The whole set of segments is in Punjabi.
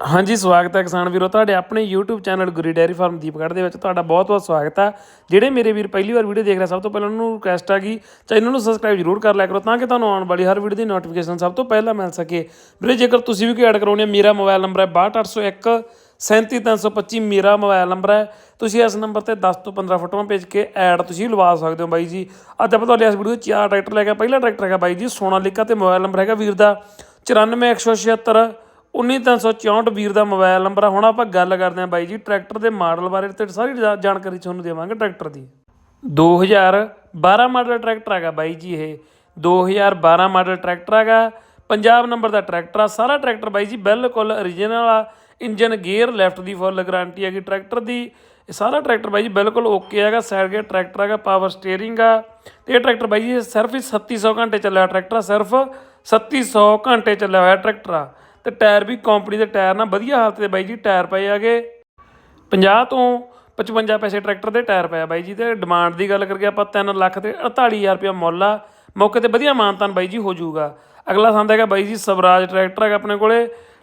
ਹਾਂਜੀ, ਸਵਾਗਤ ਹੈ ਕਿਸਾਨ ਵੀਰੋ। ਤੁਹਾਡੇ ਆਪਣੇ YouTube channel Guri dairy farm Deepgarh ਦੇ ਵਿੱਚ ਤੁਹਾਡਾ ਬਹੁਤ-ਬਹੁਤ ਸਵਾਗਤ ਹੈ। ਜਿਹੜੇ ਮੇਰੇ ਵੀਰ ਪਹਿਲੀ ਵਾਰ ਵੀਡੀਓ ਦੇਖ ਰਹੇ, ਸਭ ਤੋਂ ਪਹਿਲਾਂ ਉਹਨਾਂ ਨੂੰ ਰਿਕੁਐਸਟ ਆ ਕਿ ਚੈਨਲ ਨੂੰ ਸਬਸਕ੍ਰਾਈਬ ਜ਼ਰੂਰ ਕਰ ਲਿਆ ਕਰੋ ਤਾਂ ਕਿ ਤੁਹਾਨੂੰ ਆਉਣ ਵਾਲੀ ਹਰ ਵੀਡੀਓ ਦੀ ਨੋਟੀਫਿਕੇਸ਼ਨ ਸਭ ਤੋਂ ਪਹਿਲਾਂ ਮਿਲ ਸਕੇ। ਵੀਰੇ, ਜੇਕਰ ਤੁਸੀਂ ਵੀ ਕੋਈ ਐਡ ਕਰਾਉਣੀ ਹੈ, ਮੇਰਾ ਮੋਬਾਈਲ ਨੰਬਰ ਹੈ 62801 37325 ਮੇਰਾ ਮੋਬਾਈਲ ਨੰਬਰ ਹੈ। ਤੁਸੀਂ ਇਸ ਨੰਬਰ ਤੇ 10 ਤੋਂ 15 ਫੋਟੋਆਂ ਭੇਜ ਕੇ ਐਡ ਤੁਸੀਂ ਲਵਾ ਸਕਦੇ ਹੋ ਬਾਈ ਜੀ। ਅੱਜ ਆਪਾਂ ਤੁਹਾਡੇ ਇਸ ਵੀਡੀਓ 'ਚ ਚਾਰ ਟਰੈਕਟਰ ਲੈ ਕੇ ਪਹਿਲਾ ਟਰੈਕਟਰ ਹੈਗਾ ਬਾਈ ਜੀ ਸੋਨਾਲੀਕਾ ਤੇ ਮੋਬਾਈਲ ਨੰਬਰ ਹੈਗਾ ਵੀਰ ਦਾ 94176 19364 ਵੀਰ ਦਾ ਮੋਬਾਈਲ ਨੰਬਰ ਆ। ਹੁਣ ਆਪਾਂ ਗੱਲ ਕਰਦੇ ਹਾਂ ਬਾਈ ਜੀ, ਟਰੈਕਟਰ ਦੇ ਮਾਡਲ ਬਾਰੇ। ਤੇ ਸਾਰੀ ਜਾ- ਜਾਣਕਾਰੀ ਤੁਹਾਨੂੰ ਦੇਵਾਂਗੇ ਟਰੈਕਟਰ ਦੀ। 2012 ਮਾਡਲ ਟਰੈਕਟਰ ਹੈਗਾ ਬਾਈ ਜੀ ਇਹ। 2012 ਮਾਡਲ ਟਰੈਕਟਰ ਹੈਗਾ। ਪੰਜਾਬ ਨੰਬਰ ਦਾ ਟਰੈਕਟਰ ਆ। ਸਾਰਾ ਟਰੈਕਟਰ ਬਾਈ ਜੀ ਬਿਲਕੁਲ origignal ਆ। ਇੰਜਨ ਗੇਅਰ ਲੈਫਟ ਦੀ ਫੁੱਲ ਗਾਰੰਟੀ ਹੈਗੀ ਟਰੈਕਟਰ ਦੀ। ਇਹ ਸਾਰਾ ਟਰੈਕਟਰ ਬਾਈ ਜੀ ਬਿਲਕੁਲ ਓਕੇ ਹੈਗਾ। ਸਾਈਡ ਗੇਅਰ ਟਰੈਕਟਰ ਹੈਗਾ, ਪਾਵਰ ਸਟੀਅਰਿੰਗ ਆ। ਤੇ ਇਹ ਟਰੈਕਟਰ ਬਾਈ ਜੀ ਸਿਰਫ ਹੀ 3700 ਘੰਟੇ ਚੱਲਿਆ ਹੋਇਆ ਟਰੈਕਟਰ ਆ। ਸਿਰਫ 3700 ਘੰਟੇ ਚੱਲਿਆ ਹੋਇਆ ਟਰੈਕਟਰ ਆ। ਤੇ ਟਾਇਰ ਵੀ ਕੰਪਨੀ ਦੇ ਟਾਇਰ ਨਾ ਵਧੀਆ ਹਾਲਤ ਦੇ ਬਾਈ ਜੀ, ਟਾਇਰ ਪਏ ਹੈਗੇ। 50 ਤੋਂ 55 ਪੈਸੇ ਟਰੈਕਟਰ ਦੇ ਟਾਇਰ ਪਿਆ ਬਾਈ ਜੀ ਤੇ ਡਿਮਾਂਡ ਦੀ ਗੱਲ ਕਰਕੇ ਆਪਾਂ 3 ਲੱਖ ਤੇ 48000 ਰੁਪਇਆ ਮੁੱਲ ਆ। ਮੌਕੇ ਤੇ ਵਧੀਆ ਮਾਨਤਾਨ ਬਾਈ ਜੀ ਹੋ ਜਾਊਗਾ। ਅਗਲਾ ਸੰਦ ਹੈਗਾ ਬਾਈ ਜੀ ਸਵਰਾਜ ਟਰੈਕਟਰ ਹੈਗਾ ਆਪਣੇ ਕੋਲੇ।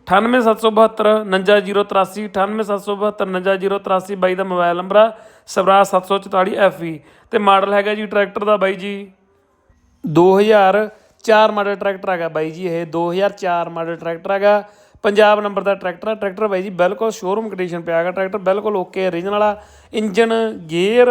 98772 99083 98772 99083 ਬਾਈ ਦਾ ਮੋਬਾਈਲ ਨੰਬਰ ਆ, ਸਵਰਾਜ 744 FE ਤੇ ਮਾਡਲ ਹੈਗਾ ਜੀ ਟਰੈਕਟਰ ਦਾ ਬਾਈ ਜੀ। 2004 ਮਾਡਲ ਟਰੈਕਟਰ ਹੈਗਾ ਬਾਈ ਜੀ, ਇਹ 2004 ਮਾਡਲ ਟਰੈਕਟਰ ਹੈਗਾ। ਪੰਜਾਬ ਨੰਬਰ ਦਾ ਟਰੈਕਟਰ ਆ, ਟਰੈਕਟਰ ਬਾਈ ਜੀ ਬਿਲਕੁਲ ਸ਼ੋਰੂਮ ਕੰਡੀਸ਼ਨ ਪਿਆ ਹੈਗਾ, ਟਰੈਕਟਰ ਬਿਲਕੁਲ ਓਕੇ ਓਰੀਜਨਲ ਵਾਲਾ ਇੰਜਨ ਗੇਅਰ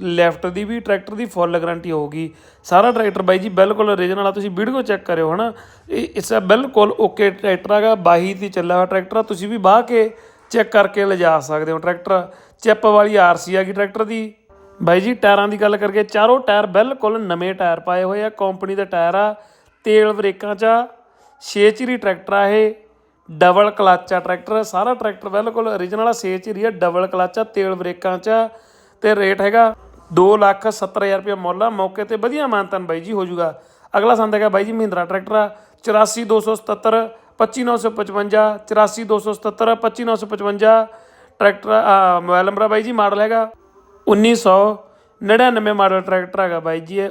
ਲੈਫਟ ਦੀ ਵੀ, ਟਰੈਕਟਰ ਦੀ ਫੁੱਲ ਗਾਰੰਟੀ ਹੋਊਗੀ। ਸਾਰਾ ਟਰੈਕਟਰ ਬਾਈ ਜੀ ਬਿਲਕੁਲ ਓਰੀਜਨਲ ਵਾਲਾ ਤੁਸੀਂ ਵੀਡੀਓ ਚੈੱਕ ਕਰਿਓ ਹਨਾ। ਇਹ ਇਸ ਦਾ ਬਿਲਕੁਲ ਓਕੇ ਟਰੈਕਟਰ ਹੈਗਾ ਬਾਈ ਦੀ ਚੱਲਿਆ ਹੋਇਆ ਟਰੈਕਟਰ ਆ, ਤੁਸੀਂ ਵੀ ਬਾਹ ਕੇ ਚੈੱਕ ਕਰਕੇ ਲਿਜਾ ਸਕਦੇ ਹੋ ਟਰੈਕਟਰ। ਚਿੱਪ ਵਾਲੀ ਆਰਸੀ ਹੈਗੀ ਟਰੈਕਟਰ ਦੀ। ਬਾਈ ਜੀ, ਟਾਇਰਾਂ ਦੀ ਗੱਲ ਕਰਕੇ ਚਾਰੋਂ ਟਾਇਰ ਬਿਲਕੁਲ ਨਵੇਂ ਟਾਇਰ ਪਾਏ ਹੋਏ ਆ ਕੰਪਨੀ ਦੇ ਟਾਇਰ ਆ। ਤੇਲ ਬ੍ਰੇਕਾਂ 'ਚ ਆ, ਛੇ ਚੀਰੀ ਟਰੈਕਟਰ ਆ ਇਹ, ਡਬਲ ਕਲੱਚ ਆ ਟਰੈਕਟਰ, ਸਾਰਾ ਟਰੈਕਟਰ ਬਿਲਕੁਲ origignal ਆ, ਛੇ ਚੀਰੀ ਆ, ਡਬਲ ਕਲੱਚ ਆ, ਤੇਲ ਬ੍ਰੇਕਾਂ 'ਚ ਆ, ਤੇ ਰੇਟ ਹੈਗਾ 270000 ਰੁਪਏ ਮੁੱਲ ਆ, ਮੌਕੇ ਤੇ ਵਧੀਆ ਮਾਨਤਨ ਬਾਈ ਜੀ ਹੋ ਜਾਊਗਾ। ਅਗਲਾ ਸੰਦ ਹੈਗਾ ਬਾਈ ਜੀ ਮਹਿੰਦਰਾ ਟਰੈਕਟਰ ਆ 84277 25955 84277 25955 ਟਰੈਕਟਰ ਆ, ਮੋਬਾਈਲ ਨੰਬਰ ਆ ਬਾਈ ਜੀ, ਮਾਡਲ ਹੈਗਾ 1999 ਮਾਡਲ ਟਰੈਕਟਰ ਹੈਗਾ ਬਾਈ ਜੀ, ਇਹ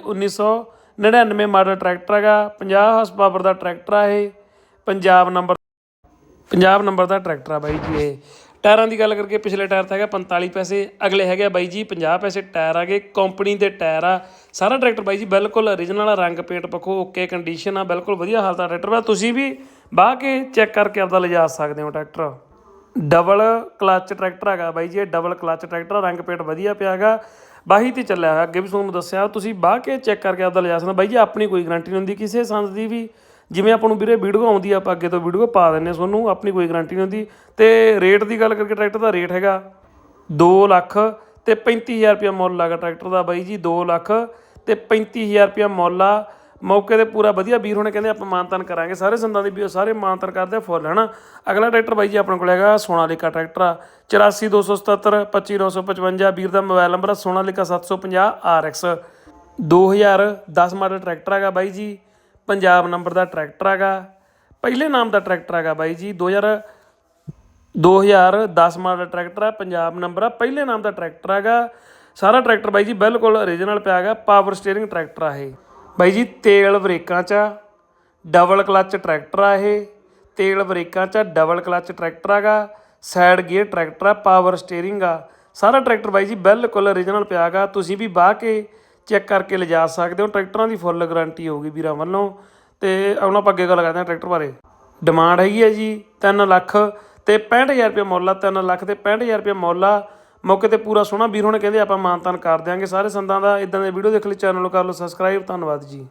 1999 ਮਾਡਲ ਟਰੈਕਟਰ ਹੈਗਾ 50 ਹਾਰਸ ਪਾਵਰ ਦਾ ਟਰੈਕਟਰ ਆ ਇਹ ਪੰਜਾਬ ਨੰਬਰ ਪੰਜਾਬ ਨੰਬਰ ਦਾ ਟਰੈਕਟਰ ਆ ਬਾਈ ਜੀ ਇਹ। ਟਾਇਰਾਂ ਦੀ ਗੱਲ ਕਰਕੇ ਪਿਛਲੇ ਟਾਇਰ ਤਾਂ ਹੈਗਾ 45 ਪੈਸੇ ਅਗਲੇ ਹੈਗੇ ਆ ਬਾਈ ਜੀ 50 ਪੈਸੇ ਟਾਇਰ ਆਗੇ ਕੰਪਨੀ ਦੇ ਟਾਇਰ ਆ। ਸਾਰਾ ਟਰੈਕਟਰ ਬਾਈ ਜੀ ਬਿਲਕੁਲ origignal ਆ ਰੰਗ ਪੇਟ ਪੱਖੋਂ ਓਕੇ ਕੰਡੀਸ਼ਨ ਆ ਬਿਲਕੁਲ ਵਧੀਆ ਹਾਲਤ ਦਾ ਟਰੈਕਟਰ ਆ ਤੁਸੀਂ ਵੀ ਬਾਹ ਕੇ ਚੈੱਕ ਕਰਕੇ ਆਪਦਾ ਲਿਜਾ ਸਕਦੇ ਹੋ ਟਰੈਕਟਰ। ਡਬਲ ਕਲੱਚ ਟਰੈਕਟਰ ਹੈਗਾ ਬਾਈ ਜੀ ਇਹ ਡਬਲ ਕਲੱਚ ਟਰੈਕਟਰ ਆ, ਰੰਗ ਪੇਟ ਵਧੀਆ ਪਿਆ ਹੈਗਾ। ਬਾਹੀ ਤੇ ਚੱਲਿਆ ਹੋਇਆ, ਅੱਗੇ ਵੀ ਤੁਹਾਨੂੰ ਦੱਸਿਆ, ਤੁਸੀਂ ਬਾਹ ਕੇ ਚੈੱਕ ਕਰਕੇ ਆਪਦਾ ਲਿਜਾ ਸਕਦੇ ਬਾਈ ਜੀ, ਆਪਣੀ ਕੋਈ ਗਾਰੰਟੀ ਨਹੀਂ ਹੁੰਦੀ ਕਿਸੇ ਸੰਦ ਦੀ ਵੀ। ਜਿਵੇਂ ਆਪਾਂ ਨੂੰ ਵੀਰੇ ਵੀਡੀਓ ਆਉਂਦੀ ਆ, ਆਪਾਂ ਅੱਗੇ ਤੋਂ ਵੀਡੀਓ ਪਾ ਦਿੰਨੇ ਹਾਂ ਤੁਹਾਨੂੰ, ਆਪਣੀ ਕੋਈ ਗਾਰੰਟੀ ਨਹੀਂ ਹੁੰਦੀ। ਤੇ ਰੇਟ ਦੀ ਗੱਲ ਕਰਕੇ ਟਰੈਕਟਰ ਦਾ ਰੇਟ ਹੈਗਾ 2 ਲੱਖ ਤੇ 35000 ਰੁਪਇਆ ਮੁੱਲ ਲੱਗਾ ਟਰੈਕਟਰ ਦਾ ਬਾਈ ਜੀ 2 ਲੱਖ ਤੇ 35000 ਰੁਪਇਆ ਮੁੱਲ ਆ। ਮੌਕੇ ਤੇ ਪੂਰਾ ਵਧੀਆ ਵੀਰ ਹੋਣੇ ਕਹਿੰਦੇ ਆਪਾਂ ਮਾਨਤਨ ਕਰਾਂਗੇ। ਸਾਰੇ ਸੰਦਾਂ ਦੀ ਵੀ ਸਾਰੇ ਮਾਨਤਨ ਕਰਦੇ ਆ ਫੁੱਲ, ਹਨਾ? ਅਗਲਾ ਟਰੈਕਟਰ ਬਾਈ ਜੀ ਆਪਣੇ ਕੋਲ ਹੈਗਾ ਸੋਨਾਲੀਕਾ ਟਰੈਕਟਰ ਆ। 84277 25955 ਵੀਰ ਦਾ ਮੋਬਾਈਲ ਨੰਬਰ ਆ, ਸੋਨਾਲੀਕਾ 750 RX 2010 ਮਾਡਲ ਟਰੈਕਟਰ ਹੈਗਾ ਬਾਈ ਜੀ। ਪੰਜਾਬ ਨੰਬਰ ਦਾ ਟਰੈਕਟਰ ਹੈਗਾ। ਪਹਿਲੇ ਨਾਮ ਦਾ ਟਰੈਕਟਰ ਹੈਗਾ ਬਾਈ ਜੀ। 2000 2010 ਮਾਡਲ ਟਰੈਕਟਰ ਆ, ਪੰਜਾਬ ਨੰਬਰ ਆ। ਪਹਿਲੇ ਨਾਮ ਦਾ ਟਰੈਕਟਰ ਹੈਗਾ। ਸਾਰਾ ਟਰੈਕਟਰ ਬਾਈ ਜੀ ਬਿਲਕੁਲ origignal ਪਿਆ ਹੈਗਾ। ਪਾਵਰ ਸਟੀਅਰਿੰਗ ਟਰੈਕਟਰ ਆ ਇਹ। ਬਾਈ ਜੀ, ਤੇਲ ਬ੍ਰੇਕਾਂ 'ਚ ਆ ਡਬਲ ਕਲੱਚ ਟਰੈਕਟਰ ਆ ਇਹ। ਤੇਲ ਬ੍ਰੇਕਾਂ 'ਚ ਡਬਲ ਕਲੱਚ ਟਰੈਕਟਰ ਹੈਗਾ। ਸਾਈਡ ਗੇਅਰ ਟਰੈਕਟਰ ਆ ਪਾਵਰ ਸਟੀਅਰਿੰਗ ਆ। ਸਾਰਾ ਟਰੈਕਟਰ ਬਾਈ ਜੀ, ਬਿਲਕੁਲ origignal ਪਿਆ ਹੈਗਾ। ਤੁਸੀਂ ਵੀ ਬਾਹ ਕੇ ਚੈੱਕ ਕਰਕੇ ਲਿਜਾ ਸਕਦੇ ਹੋ। ਟਰੈਕਟਰਾਂ ਦੀ ਫੁੱਲ ਗਾਰੰਟੀ ਹੋਊਗੀ ਵੀਰਾਂ ਵੱਲੋਂ। ਤੇ ਹੁਣ ਆਪਾਂ ਅੱਗੇ ਗੱਲ ਕਰਦੇ ਹਾਂ ਟਰੈਕਟਰ ਬਾਰੇ। ਡਿਮਾਂਡ ਹੈਗੀ ਹੈ ਜੀ 3 ਲੱਖ ਤੇ 65000 ਰੁਪਏ ਮੁੱਲ ਆ 3 ਲੱਖ ਤੇ 65000 ਰੁਪਏ ਮੁੱਲ ਆ। ਮੌਕੇ ਤੇ ਪੂਰਾ ਸੋਹਣਾ ਵੀਰ ਹੋਣੇ ਕਹਿੰਦੇ ਆਪਾਂ ਮਾਨਤਾਨ ਕਰ ਦਿਆਂਗੇ। ਸਾਰੇ ਸੰਦਾਂ ਦਾ ਇਦਾਂ ਦੇ ਵੀਡੀਓ ਦੇਖ ਲਈ ਚੈਨਲ ਨੂੰ ਕਰ ਲਓ ਸਬਸਕ੍ਰਾਈਬ ਧੰਨਵਾਦ ਜੀ।